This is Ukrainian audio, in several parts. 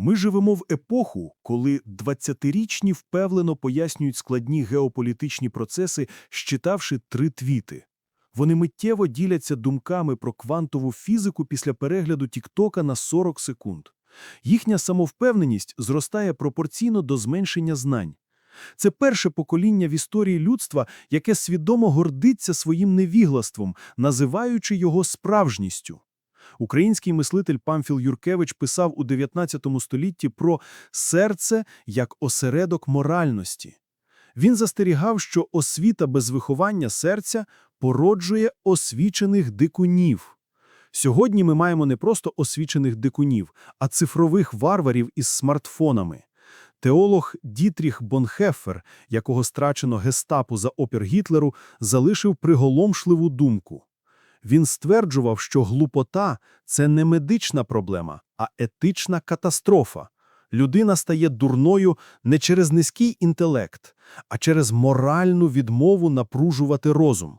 Ми живемо в епоху, коли 20-річні впевнено пояснюють складні геополітичні процеси, щитавши три твіти. Вони миттєво діляться думками про квантову фізику після перегляду Тіктока на 40 секунд. Їхня самовпевненість зростає пропорційно до зменшення знань. Це перше покоління в історії людства, яке свідомо гордиться своїм невіглаством, називаючи його справжністю. Український мислитель Памфіл Юркевич писав у 19 столітті про серце як осередок моральності. Він застерігав, що освіта без виховання серця породжує освічених дикунів. Сьогодні ми маємо не просто освічених дикунів, а цифрових варварів із смартфонами. Теолог Дітріх Бонхеффер, якого страчено гестапо за опір Гітлеру, залишив приголомшливу думку. Він стверджував, що глупота – це не медична проблема, а етична катастрофа. Людина стає дурною не через низький інтелект, а через моральну відмову напружувати розум.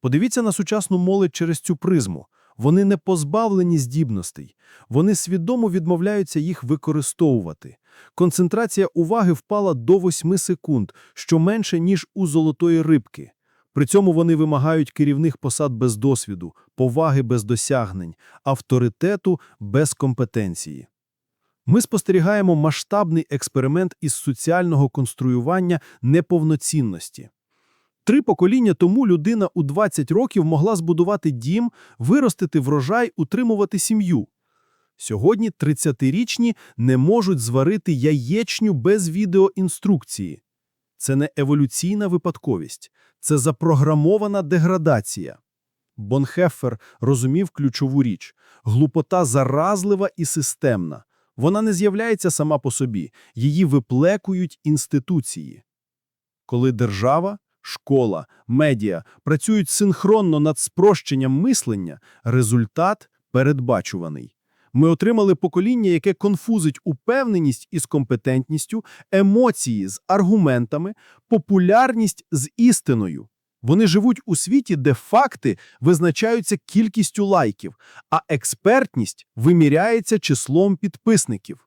Подивіться на сучасну молодь через цю призму. Вони не позбавлені здібностей, вони свідомо відмовляються їх використовувати. Концентрація уваги впала до 8 секунд, що менше, ніж у золотої рибки. При цьому вони вимагають керівних посад без досвіду, поваги без досягнень, авторитету без компетенції. Ми спостерігаємо масштабний експеримент із соціального конструювання неповноцінності. Три покоління тому людина у 20 років могла збудувати дім, виростити врожай, утримувати сім'ю. Сьогодні 30-річні не можуть зварити яєчню без відеоінструкції. Це не еволюційна випадковість, це запрограмована деградація. Бонхеффер розумів ключову річ – глупота заразлива і системна. Вона не з'являється сама по собі, її виплекують інституції. Коли держава, школа, медіа працюють синхронно над спрощенням мислення, результат передбачуваний. Ми отримали покоління, яке конфузить упевненість із компетентністю, емоції з аргументами, популярність з істиною. Вони живуть у світі, де факти визначаються кількістю лайків, а експертність виміряється числом підписників.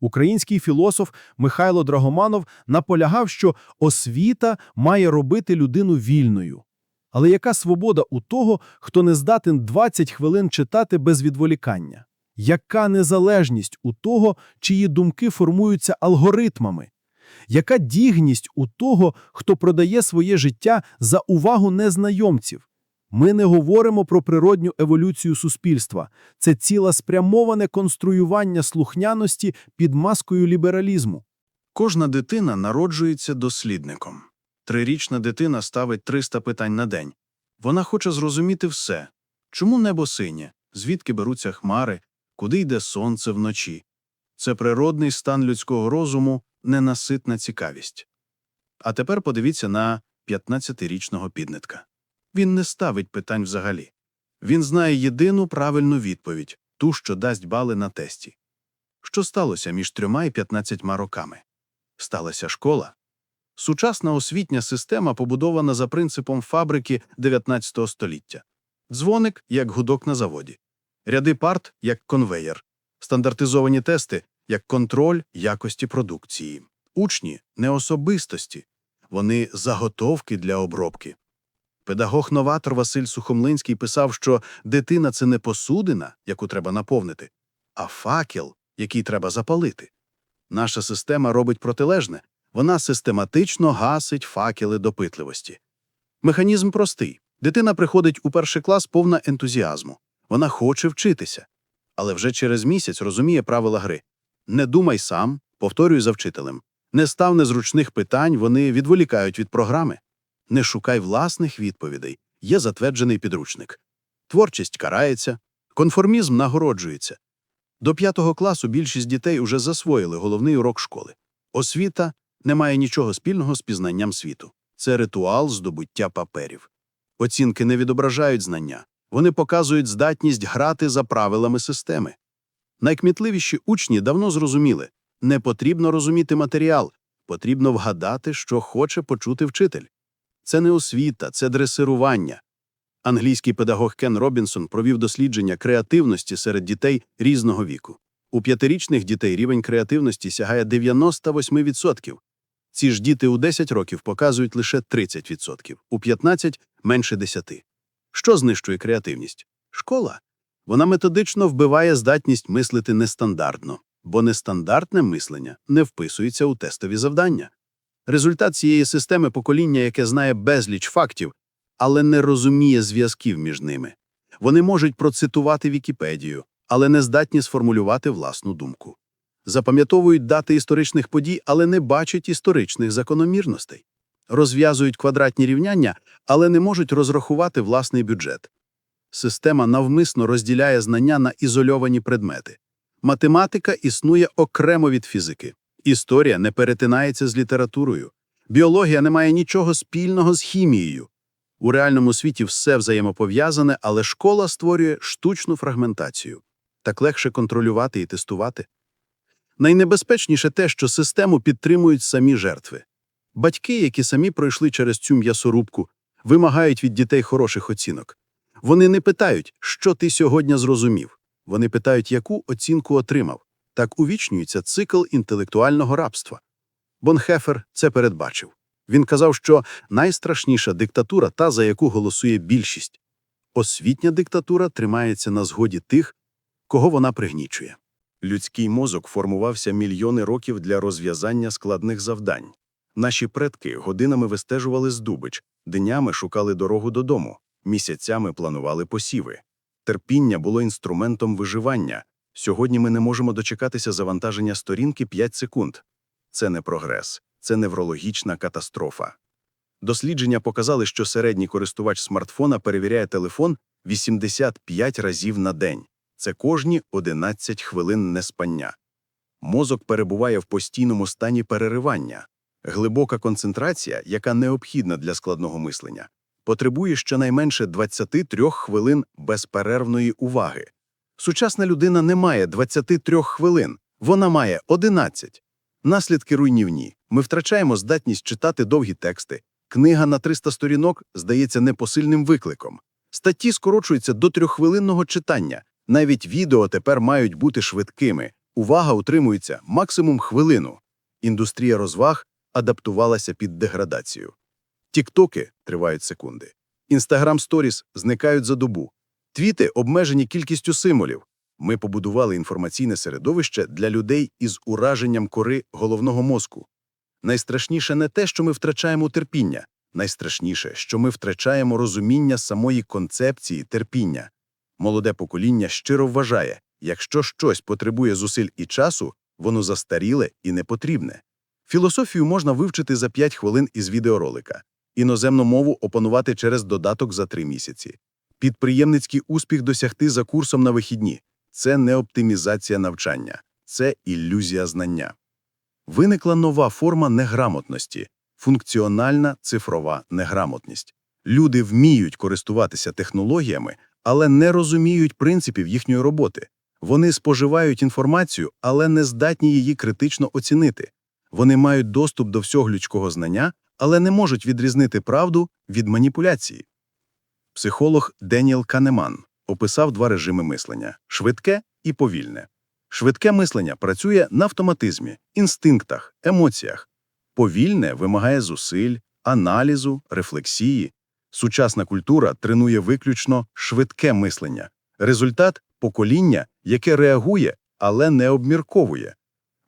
Український філософ Михайло Драгоманов наполягав, що освіта має робити людину вільною. Але яка свобода у того, хто не здатен 20 хвилин читати без відволікання? Яка незалежність у того, чиї думки формуються алгоритмами? Яка дігність у того, хто продає своє життя за увагу незнайомців? Ми не говоримо про природню еволюцію суспільства. Це цілеспрямоване конструювання слухняності під маскою лібералізму. Кожна дитина народжується дослідником. Трирічна дитина ставить 300 питань на день. Вона хоче зрозуміти все. Чому небо синє? Звідки беруться хмари? Куди йде сонце вночі? Це природний стан людського розуму, ненаситна цікавість. А тепер подивіться на 15-річного піднетка. Він не ставить питань взагалі. Він знає єдину правильну відповідь ту, що дасть бали на тесті. Що сталося між трьома і 15 роками? Сталася школа. Сучасна освітня система побудована за принципом фабрики 19 століття. Дзвоник як гудок на заводі, ряди парт як конвеєр, стандартизовані тести як контроль якості продукції. Учні не особистості, вони заготовки для обробки. Педагог-новатор Василь Сухомлинський писав, що дитина це не посудина, яку треба наповнити, а факел, який треба запалити. Наша система робить протилежне вона систематично гасить факели допитливості. Механізм простий. Дитина приходить у перший клас повна ентузіазму. Вона хоче вчитися. Але вже через місяць розуміє правила гри. Не думай сам, повторюй за вчителем. Не став незручних питань, вони відволікають від програми. Не шукай власних відповідей. Є затверджений підручник. Творчість карається, конформізм нагороджується. До п'ятого класу більшість дітей уже засвоїли головний урок школи. Освіта не має нічого спільного з пізнанням світу. Це ритуал здобуття паперів. Оцінки не відображають знання, вони показують здатність грати за правилами системи. Найкмітливіші учні давно зрозуміли не потрібно розуміти матеріал, потрібно вгадати, що хоче почути вчитель. Це не освіта, це дресирування. Англійський педагог Кен Робінсон провів дослідження креативності серед дітей різного віку. У п'ятирічних дітей рівень креативності сягає 98%. Ці ж діти у 10 років показують лише 30%, у 15 – менше 10%. Що знищує креативність? Школа. Вона методично вбиває здатність мислити нестандартно, бо нестандартне мислення не вписується у тестові завдання. Результат цієї системи покоління, яке знає безліч фактів, але не розуміє зв'язків між ними. Вони можуть процитувати Вікіпедію, але не здатні сформулювати власну думку. Запам'ятовують дати історичних подій, але не бачать історичних закономірностей. Розв'язують квадратні рівняння, але не можуть розрахувати власний бюджет. Система навмисно розділяє знання на ізольовані предмети. Математика існує окремо від фізики. Історія не перетинається з літературою. Біологія не має нічого спільного з хімією. У реальному світі все взаємопов'язане, але школа створює штучну фрагментацію. Так легше контролювати і тестувати. Найнебезпечніше те, що систему підтримують самі жертви. Батьки, які самі пройшли через цю м'ясорубку, вимагають від дітей хороших оцінок. Вони не питають, що ти сьогодні зрозумів. Вони питають, яку оцінку отримав. Так увічнюється цикл інтелектуального рабства. Бонхефер це передбачив. Він казав, що найстрашніша диктатура та, за яку голосує більшість. Освітня диктатура тримається на згоді тих, кого вона пригнічує. Людський мозок формувався мільйони років для розв'язання складних завдань. Наші предки годинами вистежували здобич, днями шукали дорогу додому, місяцями планували посіви. Терпіння було інструментом виживання. Сьогодні ми не можемо дочекатися завантаження сторінки 5 секунд. Це не прогрес, це неврологічна катастрофа. Дослідження показали, що середній користувач смартфона перевіряє телефон 85 разів на день. Це кожні 11 хвилин неспання. Мозок перебуває в постійному стані переривання. Глибока концентрація, яка необхідна для складного мислення, потребує щонайменше 23 хвилин безперервної уваги. Сучасна людина не має 23 хвилин, вона має 11. Наслідки руйнівні. Ми втрачаємо здатність читати довгі тексти. Книга на 300 сторінок здається непосильним викликом. Статті скорочуються до трьоххвилинного читання. Навіть відео тепер мають бути швидкими. Увага утримується максимум хвилину. Індустрія розваг адаптувалася під деградацію. Тіктоки тривають секунди. Інстаграм сторіс зникають за добу. Твіти обмежені кількістю символів. Ми побудували інформаційне середовище для людей із ураженням кори головного мозку. Найстрашніше не те, що ми втрачаємо терпіння. Найстрашніше, що ми втрачаємо розуміння самої концепції терпіння. Молоде покоління щиро вважає, якщо щось потребує зусиль і часу, воно застаріле і непотрібне. Філософію можна вивчити за 5 хвилин із відеоролика, іноземну мову опанувати через додаток за 3 місяці. Підприємницький успіх досягти за курсом на вихідні – це не оптимізація навчання, це ілюзія знання. Виникла нова форма неграмотності – функціональна цифрова неграмотність. Люди вміють користуватися технологіями, але не розуміють принципів їхньої роботи. Вони споживають інформацію, але не здатні її критично оцінити. Вони мають доступ до всього людського знання, але не можуть відрізнити правду від маніпуляції. Психолог Деніел Канеман описав два режими мислення – швидке і повільне. Швидке мислення працює на автоматизмі, інстинктах, емоціях. Повільне вимагає зусиль, аналізу, рефлексії. Сучасна культура тренує виключно швидке мислення. Результат – покоління, яке реагує, але не обмірковує.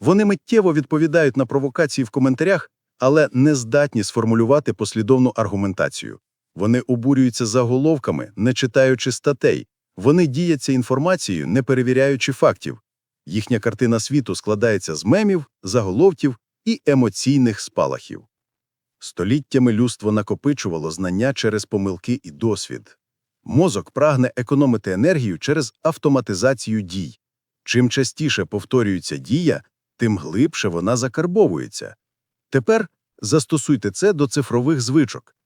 Вони миттєво відповідають на провокації в коментарях, але не здатні сформулювати послідовну аргументацію. Вони обурюються заголовками, не читаючи статей. Вони діяться інформацією, не перевіряючи фактів. Їхня картина світу складається з мемів, заголовків і емоційних спалахів. Століттями людство накопичувало знання через помилки і досвід. Мозок прагне економити енергію через автоматизацію дій. Чим частіше повторюється дія, тим глибше вона закарбовується. Тепер застосуйте це до цифрових звичок.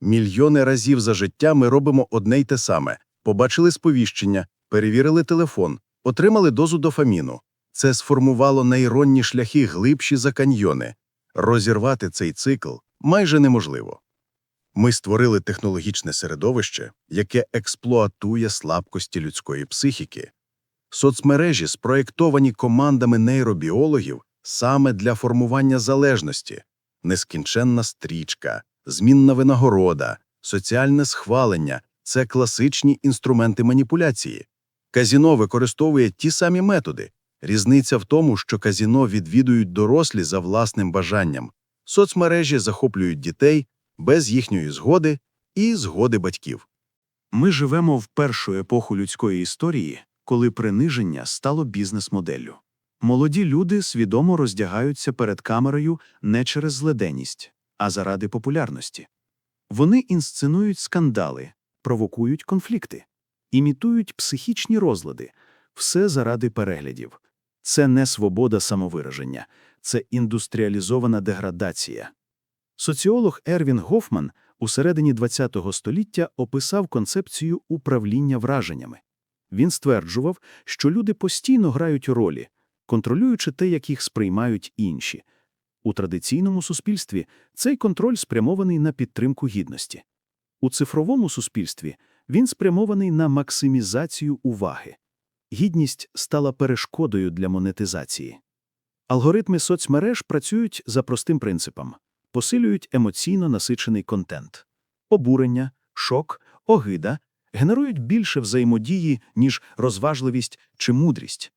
Мільйони разів за життя ми робимо одне й те саме. Побачили сповіщення, перевірили телефон, отримали дозу дофаміну. Це сформувало нейронні шляхи глибші за каньйони. Розірвати цей цикл майже неможливо. Ми створили технологічне середовище, яке експлуатує слабкості людської психіки. Соцмережі спроєктовані командами нейробіологів саме для формування залежності. Нескінченна стрічка, змінна винагорода, соціальне схвалення – це класичні інструменти маніпуляції. Казіно використовує ті самі методи. Різниця в тому, що казіно відвідують дорослі за власним бажанням. Соцмережі захоплюють дітей без їхньої згоди і згоди батьків. Ми живемо в першу епоху людської історії, коли приниження стало бізнес-моделлю. Молоді люди свідомо роздягаються перед камерою не через зледеність, а заради популярності. Вони інсценують скандали, провокують конфлікти, імітують психічні розлади, все заради переглядів. Це не свобода самовираження, це індустріалізована деградація. Соціолог Ервін Гофман у середині ХХ століття описав концепцію управління враженнями. Він стверджував, що люди постійно грають ролі, контролюючи те, як їх сприймають інші. У традиційному суспільстві цей контроль спрямований на підтримку гідності. У цифровому суспільстві він спрямований на максимізацію уваги. Гідність стала перешкодою для монетизації. Алгоритми соцмереж працюють за простим принципом посилюють емоційно насичений контент. Обурення, шок, огида генерують більше взаємодії, ніж розважливість чи мудрість.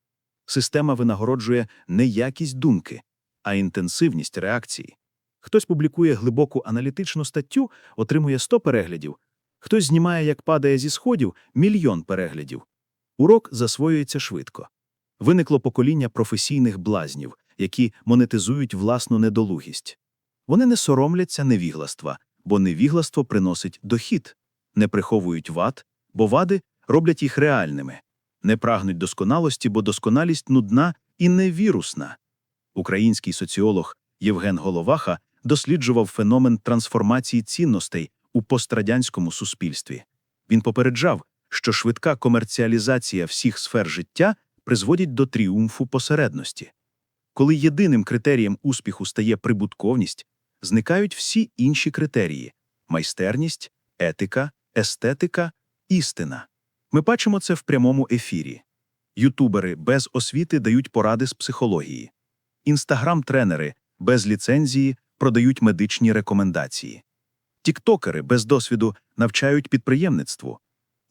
Система винагороджує не якість думки, а інтенсивність реакції. Хтось публікує глибоку аналітичну статтю, отримує 100 переглядів, хтось знімає, як падає зі сходів, мільйон переглядів. Урок засвоюється швидко. Виникло покоління професійних блазнів, які монетизують власну недолугість. Вони не соромляться невігластва, бо невігластво приносить дохід, не приховують вад, бо вади роблять їх реальними, не прагнуть досконалості, бо досконалість нудна і невірусна. Український соціолог Євген Головаха досліджував феномен трансформації цінностей у пострадянському суспільстві. Він попереджав, що швидка комерціалізація всіх сфер життя призводить до тріумфу посередності. Коли єдиним критерієм успіху стає прибутковність, зникають всі інші критерії майстерність, етика, естетика, істина. Ми бачимо це в прямому ефірі. Ютубери без освіти дають поради з психології. Інстаграм-тренери без ліцензії продають медичні рекомендації. Тіктокери без досвіду навчають підприємництву.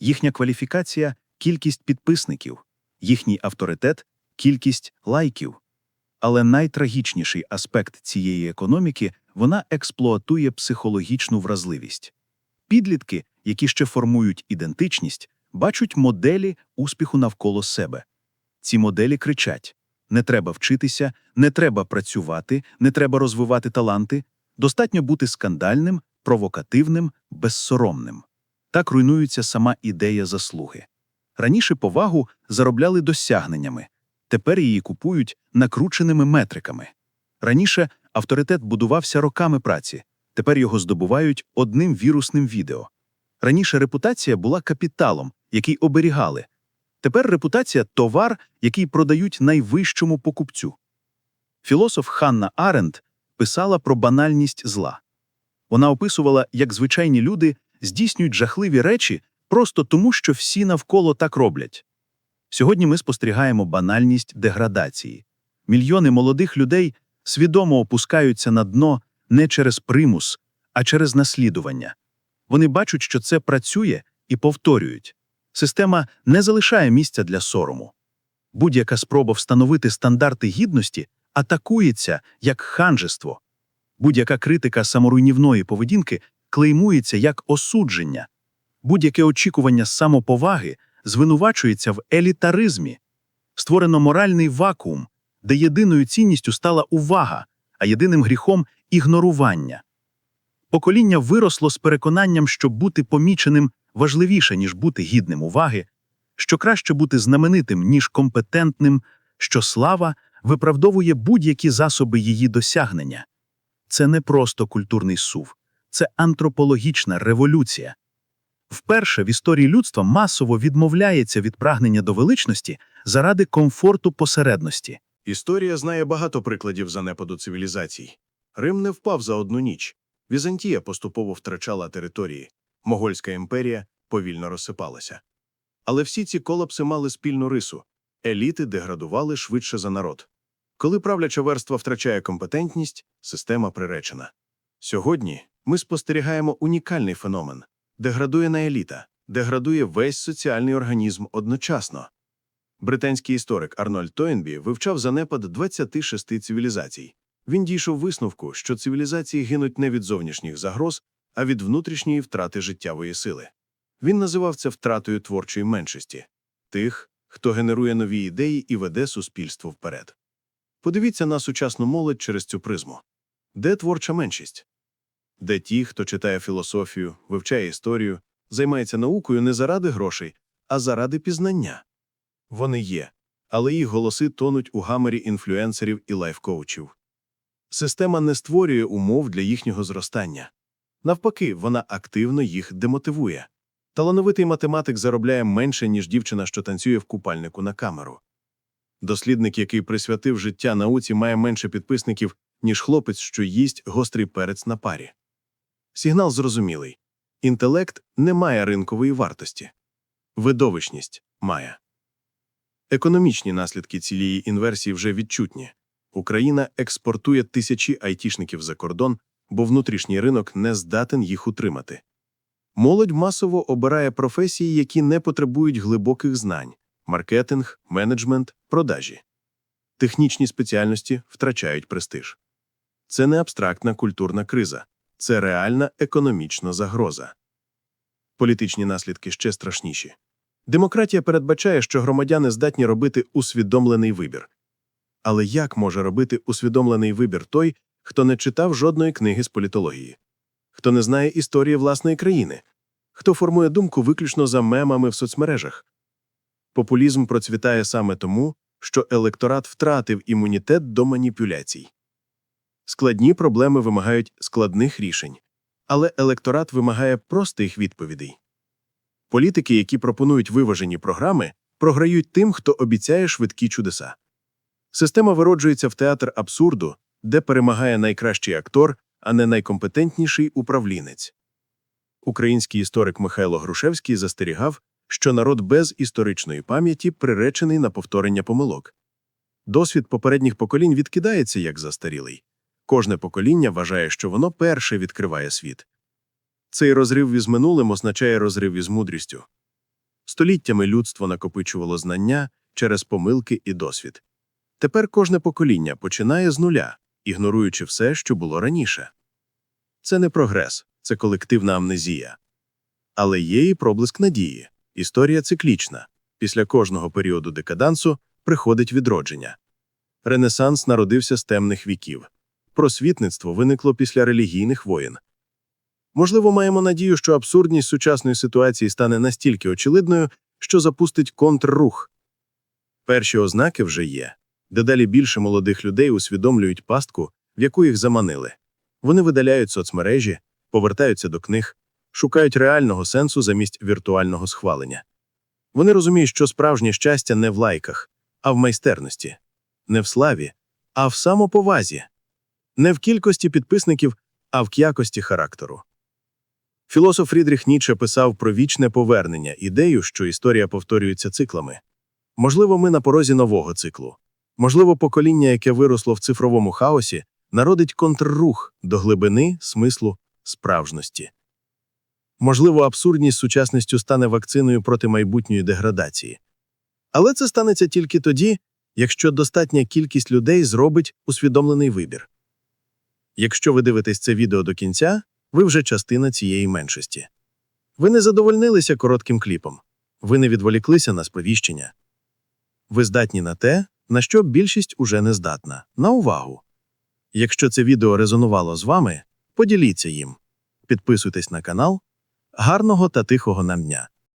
Їхня кваліфікація кількість підписників, їхній авторитет кількість лайків. Але найтрагічніший аспект цієї економіки вона експлуатує психологічну вразливість. Підлітки, які ще формують ідентичність, бачать моделі успіху навколо себе. Ці моделі кричать: не треба вчитися, не треба працювати, не треба розвивати таланти, достатньо бути скандальним, провокативним, безсоромним. Так руйнується сама ідея заслуги. Раніше повагу заробляли досягненнями, тепер її купують накрученими метриками. Раніше авторитет будувався роками праці, тепер його здобувають одним вірусним відео. Раніше репутація була капіталом, який оберігали. Тепер репутація товар, який продають найвищому покупцю. Філософ Ханна Аренд писала про банальність зла. Вона описувала, як звичайні люди здійснюють жахливі речі просто тому, що всі навколо так роблять. Сьогодні ми спостерігаємо банальність деградації. Мільйони молодих людей свідомо опускаються на дно не через примус, а через наслідування. Вони бачать, що це працює, і повторюють. Система не залишає місця для сорому. Будь-яка спроба встановити стандарти гідності атакується як ханжество. Будь-яка критика саморуйнівної поведінки клеймується як осудження. Будь-яке очікування самоповаги звинувачується в елітаризмі. Створено моральний вакуум, де єдиною цінністю стала увага, а єдиним гріхом ігнорування. Покоління виросло з переконанням, що бути поміченим важливіше, ніж бути гідним уваги, що краще бути знаменитим, ніж компетентним, що слава виправдовує будь-які засоби її досягнення. Це не просто культурний сув, це антропологічна революція. Вперше в історії людства масово відмовляється від прагнення до величності заради комфорту посередності. Історія знає багато прикладів занепаду цивілізацій. Рим не впав за одну ніч. Візантія поступово втрачала території. Могольська імперія повільно розсипалася. Але всі ці колапси мали спільну рису еліти деградували швидше за народ. Коли правляча верства втрачає компетентність, система приречена. Сьогодні ми спостерігаємо унікальний феномен деградує на еліта, деградує весь соціальний організм одночасно. Британський історик Арнольд Тойнбі вивчав занепад 26 цивілізацій. Він дійшов висновку, що цивілізації гинуть не від зовнішніх загроз, а від внутрішньої втрати життєвої сили. Він називав це втратою творчої меншості тих, хто генерує нові ідеї і веде суспільство вперед. Подивіться на сучасну молодь через цю призму. Де творча меншість? Де ті, хто читає філософію, вивчає історію, займається наукою не заради грошей, а заради пізнання? Вони є, але їх голоси тонуть у гамері інфлюенсерів і лайфкоучів. Система не створює умов для їхнього зростання. Навпаки, вона активно їх демотивує. Талановитий математик заробляє менше, ніж дівчина, що танцює в купальнику на камеру. Дослідник, який присвятив життя науці, має менше підписників, ніж хлопець, що їсть гострий перець на парі. Сигнал зрозумілий. Інтелект не має ринкової вартості. Видовищність має. Економічні наслідки цієї інверсії вже відчутні. Україна експортує тисячі айтішників за кордон, бо внутрішній ринок не здатен їх утримати. Молодь масово обирає професії, які не потребують глибоких знань маркетинг, менеджмент, продажі. Технічні спеціальності втрачають престиж. Це не абстрактна культурна криза, це реальна економічна загроза. Політичні наслідки ще страшніші. Демократія передбачає, що громадяни здатні робити усвідомлений вибір. Але як може робити усвідомлений вибір той, хто не читав жодної книги з політології, хто не знає історії власної країни, хто формує думку виключно за мемами в соцмережах? Популізм процвітає саме тому, що електорат втратив імунітет до маніпуляцій. Складні проблеми вимагають складних рішень, але електорат вимагає простих відповідей. Політики, які пропонують виважені програми, програють тим, хто обіцяє швидкі чудеса. Система вироджується в театр абсурду, де перемагає найкращий актор, а не найкомпетентніший управлінець. Український історик Михайло Грушевський застерігав, що народ без історичної пам'яті приречений на повторення помилок. Досвід попередніх поколінь відкидається як застарілий. Кожне покоління вважає, що воно перше відкриває світ. Цей розрив із минулим означає розрив із мудрістю. Століттями людство накопичувало знання через помилки і досвід. Тепер кожне покоління починає з нуля, ігноруючи все, що було раніше. Це не прогрес, це колективна амнезія. Але є і проблиск надії. Історія циклічна. Після кожного періоду декадансу приходить відродження. Ренесанс народився з темних віків. Просвітництво виникло після релігійних воєн. Можливо, маємо надію, що абсурдність сучасної ситуації стане настільки очевидною, що запустить контррух. Перші ознаки вже є. Дедалі більше молодих людей усвідомлюють пастку, в яку їх заманили. Вони видаляють соцмережі, повертаються до книг, шукають реального сенсу замість віртуального схвалення. Вони розуміють, що справжнє щастя не в лайках, а в майстерності, не в славі, а в самоповазі, не в кількості підписників, а в якості характеру. Філософ Фрідріх Ніцше писав про вічне повернення, ідею, що історія повторюється циклами. Можливо, ми на порозі нового циклу. Можливо, покоління, яке виросло в цифровому хаосі, народить контррух до глибини, смислу, справжності. Можливо, абсурдність сучасністю стане вакциною проти майбутньої деградації. Але це станеться тільки тоді, якщо достатня кількість людей зробить усвідомлений вибір. Якщо ви дивитесь це відео до кінця, ви вже частина цієї меншості. Ви не задовольнилися коротким кліпом, ви не відволіклися на сповіщення. Ви здатні на те, на що більшість уже не здатна на увагу. Якщо це відео резонувало з вами, поділіться їм, підписуйтесь на канал. Гарного та тихого нам дня!